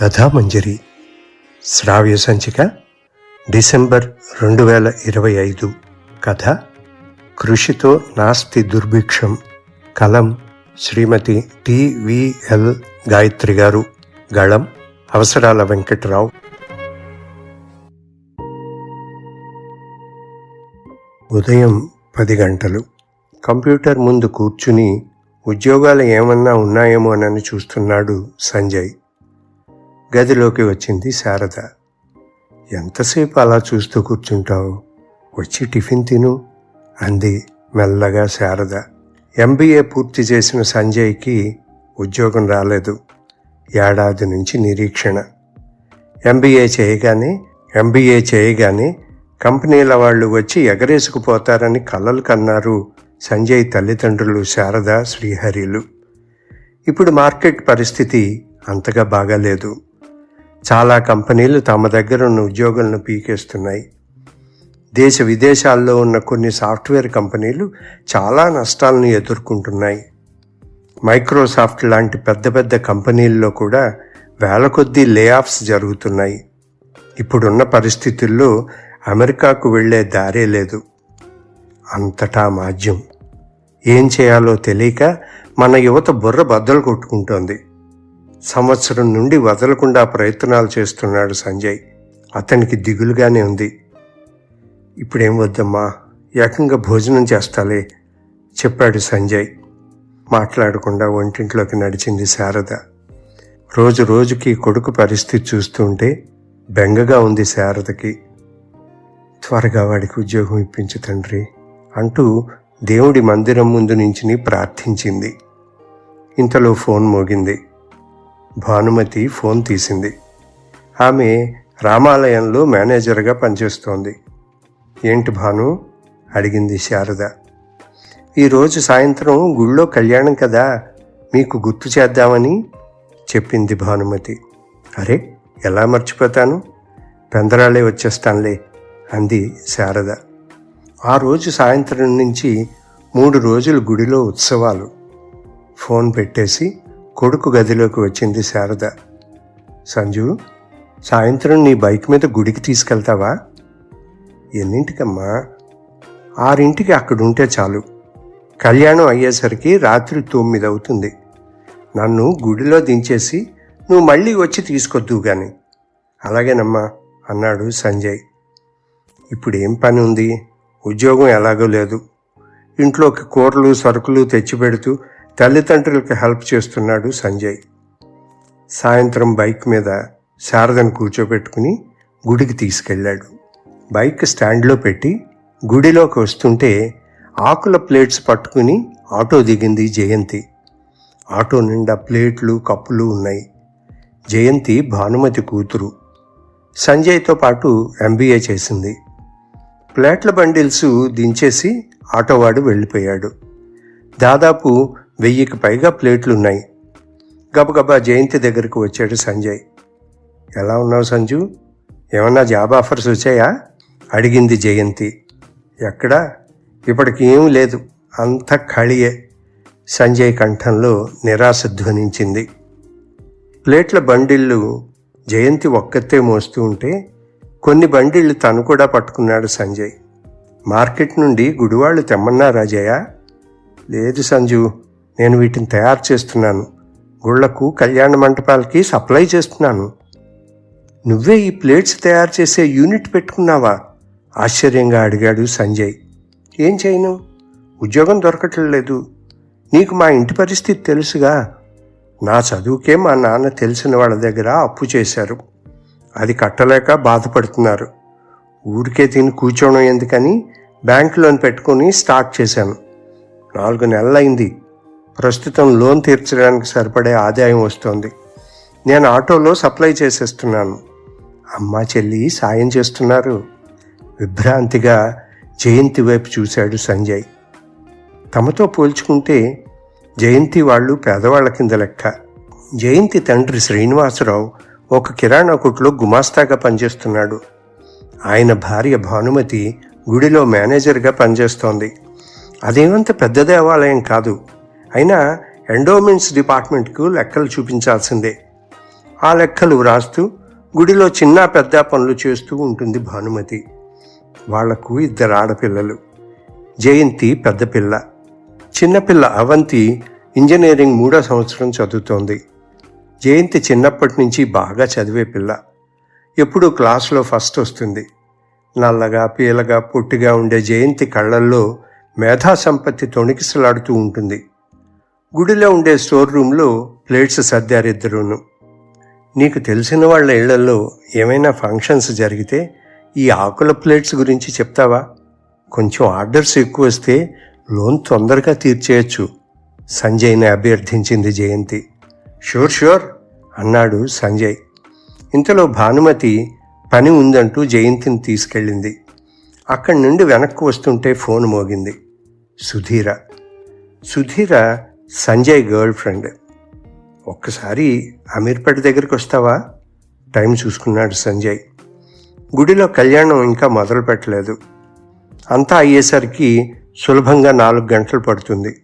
కథామంజరి శ్రావ్య సంచిక డిసెంబర్ రెండు వేల ఇరవై ఐదు. కథ కృషితో నాస్తి దుర్భిక్షం. కలం శ్రీమతి టివిఎల్ గాయత్రి గారు. గళం అవసరాల వెంకట్రావు. ఉదయం పది గంటలు. కంప్యూటర్ ముందు కూర్చుని ఉద్యోగాలు ఏమన్నా ఉన్నాయేమోనని చూస్తున్నాడు సంజయ్. గదిలోకి వచ్చింది శారద. ఎంతసేపు అలా చూస్తూ కూర్చుంటావు? వచ్చి టిఫిన్ తిను అంది మెల్లగా శారద. ఎంబీఏ పూర్తి చేసిన సంజయ్కి ఉద్యోగం రాలేదు. ఏడాది నుంచి నిరీక్షణ. ఎంబీఏ చేయగానే ఎంబీఏ చేయగానే కంపెనీల వాళ్ళు వచ్చి ఎగరేసుకుపోతారని కలలు కన్నారు సంజయ్ తల్లిదండ్రులు శారద శ్రీహరిలు. ఇప్పుడు మార్కెట్ పరిస్థితి అంతగా బాగాలేదు. చాలా కంపెనీలు తమ దగ్గర ఉన్న ఉద్యోగులను పీకేస్తున్నాయి. దేశ విదేశాల్లో ఉన్న కొన్ని సాఫ్ట్వేర్ కంపెనీలు చాలా నష్టాలను ఎదుర్కొంటున్నాయి. మైక్రోసాఫ్ట్ లాంటి పెద్ద పెద్ద కంపెనీల్లో కూడా వేల కొద్దీ లే ఆఫ్స్ జరుగుతున్నాయి. ఇప్పుడున్న పరిస్థితుల్లో అమెరికాకు వెళ్ళే దారే లేదు. అంతటా మాధ్యం. ఏం చేయాలో తెలియక మన యువత బుర్ర బద్దలు కొట్టుకుంటోంది. సంవత్సరం నుండి వదలకుండా ప్రయత్నాలు చేస్తున్నాడు సంజయ్. అతనికి దిగులుగానే ఉంది. ఇప్పుడేం వద్దమ్మా? ఏకంగా భోజనం చేస్తాలే చెప్పాడు సంజయ్. మాట్లాడకుండా వంటింట్లోకి నడిచింది శారద. రోజు రోజుకి కొడుకు పరిస్థితి చూస్తుంటే బెంగగా ఉంది శారదకి. త్వరగా వాడికి ఉద్యోగం ఇప్పించు తండ్రి అంటూ దేవుడి మందిరం ముందు నుంచిని ప్రార్థించింది. ఇంతలో ఫోన్ మోగింది. భానుమతి ఫోన్ తీసింది. ఆమె రామాలయంలో మేనేజర్గా పనిచేస్తోంది. ఏంటి భాను? అడిగింది శారద. ఈరోజు సాయంత్రం గుళ్ళో కళ్యాణం కదా మీకు గుర్తు చేద్దామని చెప్పింది భానుమతి. అరే ఎలా మర్చిపోతాను? పెందరాలే వచ్చేస్తానులే అంది శారద. ఆ రోజు సాయంత్రం నుంచి మూడు రోజులు గుడిలో ఉత్సవాలు. ఫోన్ పెట్టేసి కొడుకు గదిలోకి వచ్చింది శారద. సంజు సాయంత్రం నీ బైక్ మీద గుడికి తీసుకెళ్తావా? ఎన్నింటికమ్మా? ఆరింటికి అక్కడుంటే చాలు. కళ్యాణం అయ్యేసరికి రాత్రి తొమ్మిది అవుతుంది. నన్ను గుడిలో దించేసి నువ్వు మళ్ళీ వచ్చి తీసుకొద్దు గాని. అలాగేనమ్మా అన్నాడు సంజయ్. ఇప్పుడు ఏం పని ఉంది? ఉద్యోగం ఎలాగో లేదు. ఇంట్లోకి కూరలు సరుకులు తెచ్చిపెడుతూ తల్లిదండ్రులకు హెల్ప్ చేస్తున్నాడు సంజయ్. సాయంత్రం బైక్ మీద శారదను కూర్చోబెట్టుకుని గుడికి తీసుకెళ్ళాడు. బైక్ స్టాండ్లో పెట్టి గుడిలోకి వస్తుంటే ఆకుల ప్లేట్స్ పట్టుకుని ఆటో దిగింది జయంతి. ఆటో నిండా ప్లేట్లు కప్పులు ఉన్నాయి. జయంతి భానుమతి కూతురు. సంజయ్తో పాటు ఎంబీఏ చేసింది. ప్లేట్ల బండిల్స్ దించేసి ఆటోవాడు వెళ్ళిపోయాడు. దాదాపు వెయ్యికి పైగా ప్లేట్లున్నాయి. గబగబా జయంతి దగ్గరకు వచ్చాడు సంజయ్. ఎలా ఉన్నావు సంజు? ఏమన్నా జాబ్ ఆఫర్స్ వచ్చాయా? అడిగింది జయంతి. ఎక్కడా? ఇప్పటికి ఏం లేదు. అంత ఖాళీయే. సంజయ్ కంఠంలో నిరాశ ధ్వనించింది. ప్లేట్ల బండిళ్ళు జయంతి ఒక్కతే మోస్తూ ఉంటే కొన్ని బండిళ్ళు తను కూడా పట్టుకున్నాడు సంజయ్. మార్కెట్ నుండి గుడివాళ్ళు తెమ్మన్నారా జయ లేదు సంజు. నేను వీటిని తయారు చేస్తున్నాను. గుళ్ళకు కళ్యాణ మంటపాలకి సప్లై చేస్తున్నాను. నువ్వే ఈ ప్లేట్స్ తయారు చేసే యూనిట్ పెట్టుకున్నావా? ఆశ్చర్యంగా అడిగాడు సంజయ్. ఏం చేయను? ఉద్యోగం దొరకట్లేదు. నీకు మా ఇంటి పరిస్థితి తెలుసుగా? నా చదువుకే మా నాన్న తెలిసిన వాళ్ళ దగ్గర అప్పు చేశారు. అది కట్టలేక బాధపడుతున్నారు. ఊరికే తిని కూర్చోవడం ఎందుకని బ్యాంక్ లోన్ పెట్టుకుని స్టార్ట్ చేశాను. నాలుగు నెలలైంది. ప్రస్తుతం లోన్ తీర్చడానికి సరిపడే ఆదాయం వస్తోంది. నేను ఆటోలో సప్లై చేసేస్తున్నాను. అమ్మ చెల్లి సాయం చేస్తున్నారు. విభ్రాంతిగా జయంతి వైపు చూశాడు సంజయ్. తమతో పోల్చుకుంటే జయంతి వాళ్ళు పేదవాళ్ళ కింద లెక్క. జయంతి తండ్రి శ్రీనివాసరావు ఒక కిరాణా కొట్లో గుమాస్తాగా పనిచేస్తున్నాడు. ఆయన భార్య భానుమతి గుడిలో మేనేజర్గా పనిచేస్తోంది. అదేమంత పెద్ద దేవాలయం కాదు. అయినా ఎండోమెంట్స్ డిపార్ట్మెంట్కు లెక్కలు చూపించాల్సిందే. ఆ లెక్కలు వ్రాస్తూ గుడిలో చిన్న పెద్ద పనులు చేస్తూ ఉంటుంది భానుమతి. వాళ్ళకు ఇద్దరు ఆడపిల్లలు. జయంతి పెద్దపిల్ల చిన్నపిల్ల అవంతి ఇంజనీరింగ్ మూడో సంవత్సరం చదువుతోంది. జయంతి చిన్నప్పటి నుంచి బాగా చదివే పిల్ల. ఎప్పుడూ క్లాసులో ఫస్ట్ వస్తుంది. నల్లగా పీలగా పొట్టిగా ఉండే జయంతి కళ్ళల్లో మేధా సంపత్తి తొణికిసలాడుతూ ఉంటుంది. గుడిలో ఉండే స్టోర్ రూమ్లో ప్లేట్స్ సర్దారిద్దరూను. నీకు తెలిసిన వాళ్ళ ఇళ్ళలో ఏమైనా ఫంక్షన్స్ జరిగితే ఈ ఆకుల ప్లేట్స్ గురించి చెప్తావా? కొంచెం ఆర్డర్స్ ఎక్కువ వస్తే లోన్ తొందరగా తీర్చేయచ్చు సంజయ్ని అభ్యర్థించింది జయంతి. షూర్ షూర్ అన్నాడు సంజయ్. ఇంతలో భానుమతి పని ఉందంటూ జయంతిని తీసుకెళ్ళింది. అక్కడి నుండి వెనక్కు వస్తుంటే ఫోన్ మోగింది. సుధీర. సుధీర సంజయ్ గర్ల్ ఫ్రెండ్ ఒక్కసారి అమీర్పేట దగ్గరికి వస్తావా? టైం చూసుకున్నాడు సంజయ్. గుడిలో కళ్యాణం ఇంకా మొదలు పెట్టలేదు. అంతా అయ్యేసరికి సులభంగా నాలుగు గంటలు పడుతుంది.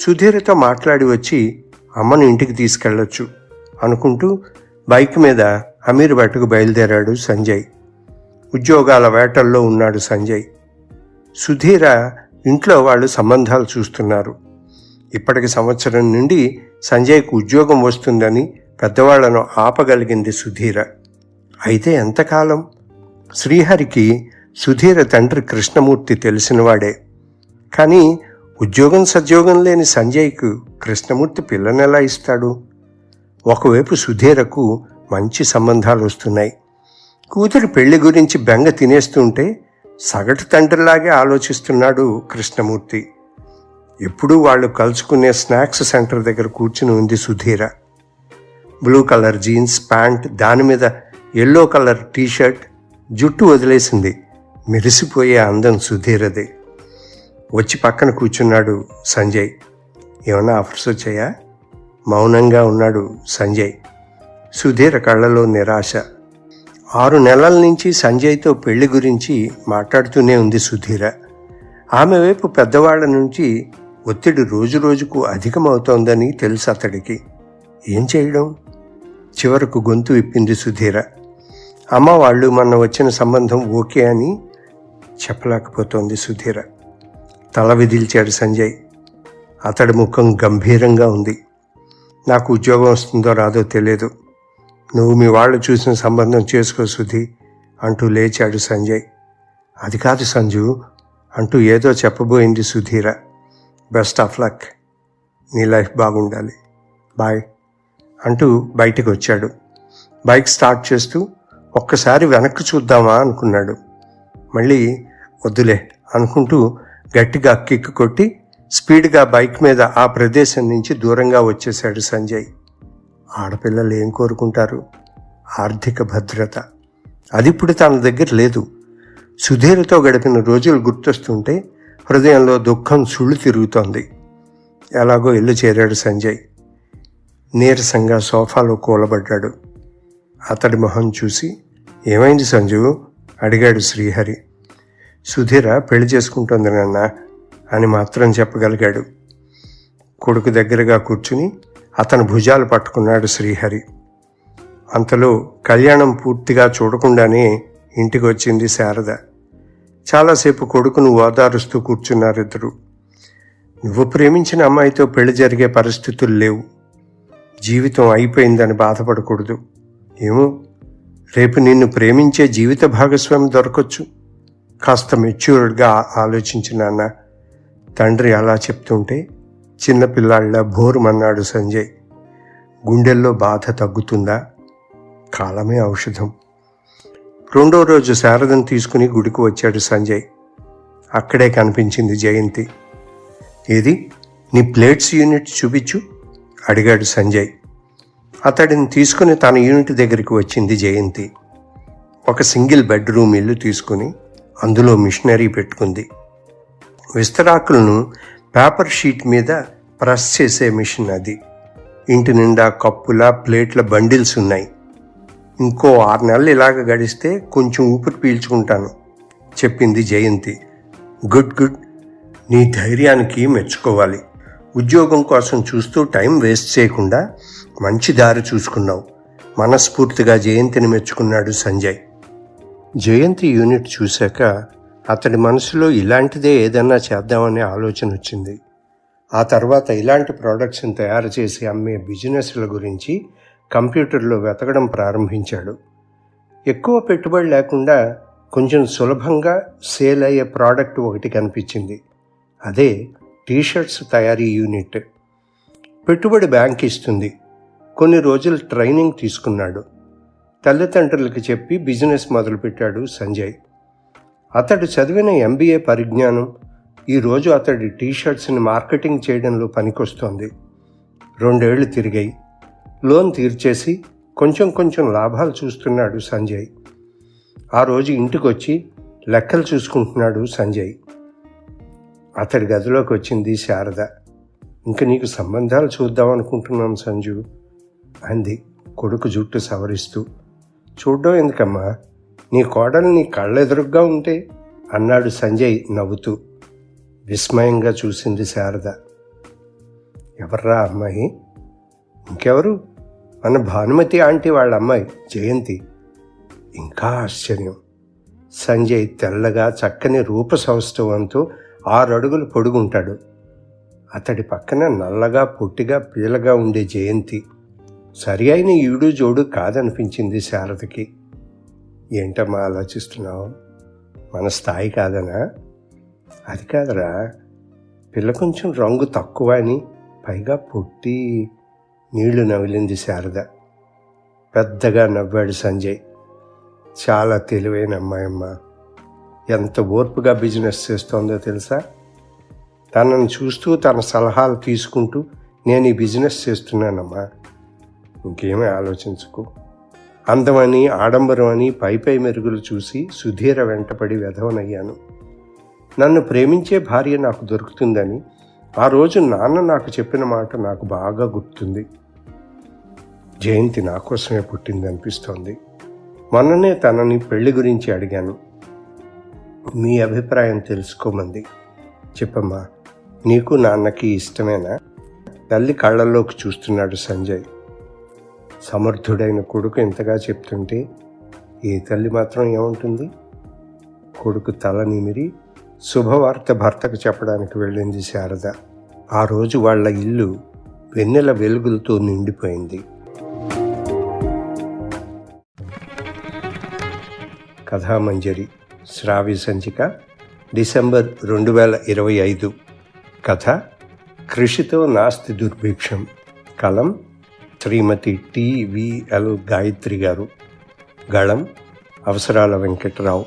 సుధీర్తో మాట్లాడి వచ్చి అమ్మను ఇంటికి తీసుకెళ్ళొచ్చు అనుకుంటూ బైక్ మీద అమీర్పేటకు బయలుదేరాడు సంజయ్. ఉద్యోగాల వేటల్లో ఉన్నాడు సంజయ్. సుధీర ఇంట్లో వాళ్ళు సంబంధాలు చూస్తున్నారు. ఇప్పటికి సంవత్సరం నుండి సంజయ్కు ఉద్యోగం వస్తుందని పెద్దవాళ్ళను ఆపగలిగింది సుధీర. అయితే ఎంతకాలం? శ్రీహరికి సుధీర తండ్రి కృష్ణమూర్తి తెలిసినవాడే. కానీ ఉద్యోగం సద్యోగం లేని సంజయ్కు కృష్ణమూర్తి పిల్లనెలా ఇస్తాడు? ఒకవైపు సుధీరకు మంచి సంబంధాలు వస్తున్నాయి. కూతురు పెళ్ళి గురించి బెంగ తినేస్తుంటే సగటు తండ్రిలాగే ఆలోచిస్తున్నాడు కృష్ణమూర్తి. ఎప్పుడూ వాళ్ళు కలుసుకునే స్నాక్స్ సెంటర్ దగ్గర కూర్చుని ఉంది Sudheera. Blue colour jeans pant దాని మీద ఎల్లో కలర్ టీషర్ట్ జుట్టు వదిలేసింది. మెరిసిపోయే అందం సుధీరదే. వచ్చి పక్కన కూర్చున్నాడు సంజయ్. ఏమన్నా ఆఫర్స్ వచ్చాయా? మౌనంగా ఉన్నాడు సంజయ్. సుధీర కళ్ళలో నిరాశ. ఆరు నెలల నుంచి సంజయ్తో పెళ్ళి గురించి మాట్లాడుతూనే ఉంది సుధీర. ఆమె వైపు పెద్దవాళ్ళ నుంచి ఒత్తిడి రోజు రోజుకు అధికమవుతోందని తెలుసు అతడికి. ఏం చేయడం? చివరకు గొంతు విప్పింది సుధీర. అమ్మ వాళ్ళు మొన్న వచ్చిన సంబంధం ఓకే అని చెప్పలేకపోతోంది సుధీర. తల విదిల్చాడు సంజయ్. అతడి ముఖం గంభీరంగా ఉంది. నాకు ఉద్యోగం వస్తుందో రాదో తెలియదు నువ్వు మీ వాళ్ళు చూసిన సంబంధం చేసుకో సుధి అంటూ లేచాడు సంజయ్. అది కాదు సంజు అంటూ ఏదో చెప్పబోయింది సుధీర. Best of luck. నీ లైఫ్ బాగుండాలి. బాయ్ అంటూ బయటికి వచ్చాడు. బైక్ స్టార్ట్ చేస్తూ ఒక్కసారి వెనక్కి చూద్దామా అనుకున్నాడు. మళ్ళీ వద్దులే అనుకుంటూ గట్టిగా కిక్ కొట్టి స్పీడ్గా బైక్ మీద ఆ ప్రదేశం నుంచి దూరంగా వచ్చేశాడు సంజయ్. ఆడపిల్లలు ఏం కోరుకుంటారు? ఆర్థిక భద్రత. అది ఇప్పుడు తన దగ్గర లేదు. సుధీర్తో గడిపిన రోజులు గుర్తొస్తుంటే హృదయంలో దుఃఖం సుళ్ళు తిరుగుతోంది. ఎలాగో ఇల్లు చేరాడు సంజయ్. నీరసంగా సోఫాలో కూలబడ్డాడు. అతడి మొహం చూసి ఏమైంది సంజు? అడిగాడు శ్రీహరి. సుధీర పెళ్ళి చేసుకుంటోంది నాన్న అని మాత్రం చెప్పగలిగాడు. కొడుకు దగ్గరగా కూర్చుని అతను భుజాలు పట్టుకున్నాడు శ్రీహరి. అంతలో కళ్యాణం పూర్తిగా చూడకుండానే ఇంటికి వచ్చింది శారద. చాలాసేపు కొడుకును ఓదారుస్తూ కూర్చున్నారిద్దరు. నువ్వు ప్రేమించిన అమ్మాయితో పెళ్ళి జరిగే పరిస్థితులు లేవు. జీవితం అయిపోయిందని బాధపడకూడదు. ఏమో రేపు నిన్ను ప్రేమించే జీవిత భాగస్వామి దొరకొచ్చు. కాస్త మెచ్యూర్డ్గా ఆలోచించినాన్న తండ్రి అలా చెప్తుంటే చిన్నపిల్లాళ్ళ భోరుమన్నాడు సంజయ్. గుండెల్లో బాధ తగ్గుతుందా? కాలమే ఔషధం. రెండో రోజు శారదను తీసుకుని గుడికి వచ్చాడు సంజయ్. అక్కడే కనిపించింది జయంతి. ఏది? నీ ప్లేట్స్ యూనిట్ చూపించు అడిగాడు సంజయ్. అతడిని తీసుకుని తన యూనిట్ దగ్గరికి వచ్చింది జయంతి. ఒక సింగిల్ బెడ్రూమ్ ఇల్లు తీసుకుని అందులో మిషనరీ పెట్టుకుంది. విస్తరాకులను పేపర్ షీట్ మీద ప్రెస్ చేసే మిషన్ అది. ఇంటి నిండా కప్పుల ప్లేట్ల బండిల్స్ ఉన్నాయి. ఇంకో ఆరు నెలలు ఇలాగ గడిస్తే కొంచెం ఊపిరి పీల్చుకుంటాను చెప్పింది జయంతి. Good good. నీ ధైర్యానికి మెచ్చుకోవాలి. ఉద్యోగం కోసం చూస్తూ టైం వేస్ట్ చేయకుండా మంచి దారి చూసుకున్నావు. మనస్ఫూర్తిగా జయంతిని మెచ్చుకున్నాడు సంజయ్. జయంతి యూనిట్ చూశాక అతడి మనసులో ఇలాంటిదే ఏదన్నా చేద్దామనే ఆలోచన వచ్చింది. ఆ తర్వాత ఇలాంటి ప్రోడక్ట్స్ని తయారు చేసి అమ్మే బిజినెస్ల గురించి కంప్యూటర్లో వెతకడం ప్రారంభించాడు. ఎక్కువ పెట్టుబడి లేకుండా కొంచెం సులభంగా సేల్ అయ్యే ప్రోడక్ట్ ఒకటి కనిపించింది. అదే టీషర్ట్స్ తయారీ యూనిట్. పెట్టుబడి బ్యాంక్ ఇస్తుంది. కొన్ని రోజులు ట్రైనింగ్ తీసుకున్నాడు. తల్లిదండ్రులకు చెప్పి బిజినెస్ మొదలుపెట్టాడు సంజయ్. అతడు చదివిన ఎంబీఏ పరిజ్ఞానం ఈరోజు అతడి టీషర్ట్స్ని మార్కెటింగ్ చేయడంలో పనికొస్తోంది. రెండేళ్ళు తిరిగాయి. లోన్ తీర్చేసి కొంచెం కొంచెం లాభాలు చూస్తున్నాడు సంజయ్. ఆ రోజు ఇంటికొచ్చి లెక్కలు చూసుకుంటున్నాడు సంజయ్. అతడి గదిలోకి వచ్చింది శారద. ఇంక నీకు సంబంధాలు చూద్దాం అనుకుంటున్నాం సంజు అంది కొడుకు జుట్టు సవరిస్తూ. చూడ్డం ఎందుకమ్మా నీ కోడలు నీ కళ్ళెదురుగ్గా ఉంటే అన్నాడు సంజయ్ నవ్వుతూ. విస్మయంగా చూసింది శారద. ఎవర్రా అమ్మాయి? ఇంకెవరు? మన భానుమతి ఆంటీ వాళ్ళ అమ్మాయి జయంతి. ఇంకా ఆశ్చర్యం. సంజయ్ తెల్లగా చక్కని రూప సౌష్ఠవంతో ఆరు అడుగులు పొడుగుంటాడు. అతడి పక్కన నల్లగా పొట్టిగా పీలగా ఉండే జయంతి. సరి అయిన ఈడు జోడు కాదనిపించింది శారదకి. ఏంటమ్మా ఆలోచిస్తున్నావు? మన స్థాయి కాదనా? అది కాదరా. పిల్ల కొంచెం రంగు తక్కువ అని పైగా పొట్టి నీళ్ళు నవిలింది శారద. పెద్దగా నవ్వాడు సంజయ్. చాలా తెలివైన అమ్మాయమ్మ. ఎంత ఓర్పుగా బిజినెస్ చేస్తోందో తెలుసా? తనను చూస్తూ తన సలహాలు తీసుకుంటూ నేను ఈ బిజినెస్ చేస్తున్నానమ్మా. ఇంకేమీ ఆలోచించుకో. అందమని ఆడంబరం అని పై పై మెరుగులు చూసి సుధీర వెంటపడి వెధవనయ్యాను. నన్ను ప్రేమించే భార్య నాకు దొరుకుతుందని ఆ రోజు నాన్న నాకు చెప్పిన మాట నాకు బాగా గుర్తుంది. జయంతి నా కోసమే పుట్టింది అనిపిస్తోంది. మొన్ననే తనని పెళ్ళి గురించి అడిగాను. మీ అభిప్రాయం తెలుసుకోమంది. చెప్పమ్మా నీకు నాన్నకి ఇష్టమేనా? తల్లి కళ్ళల్లోకి చూస్తున్నాడు సంజయ్. సమర్థుడైన కొడుకు ఇంతగా చెప్తుంటే ఏ తల్లి మాత్రం ఏముంటుంది? కొడుకు తల నిమిరి శుభవార్త భర్తకు చెప్పడానికి వెళ్ళింది శారద. ఆ రోజు వాళ్ళ ఇల్లు వెన్నెల వెలుగులతో నిండిపోయింది. కథామంజరి శ్రావ్య సంచిక డిసెంబర్ రెండు వేల ఇరవై ఐదు. కథ కృషితో నాస్తి దుర్భిక్షం. కలం శ్రీమతి టివిఎల్ గాయత్రి గారు. గళం అవసరాల వెంకట్రావు.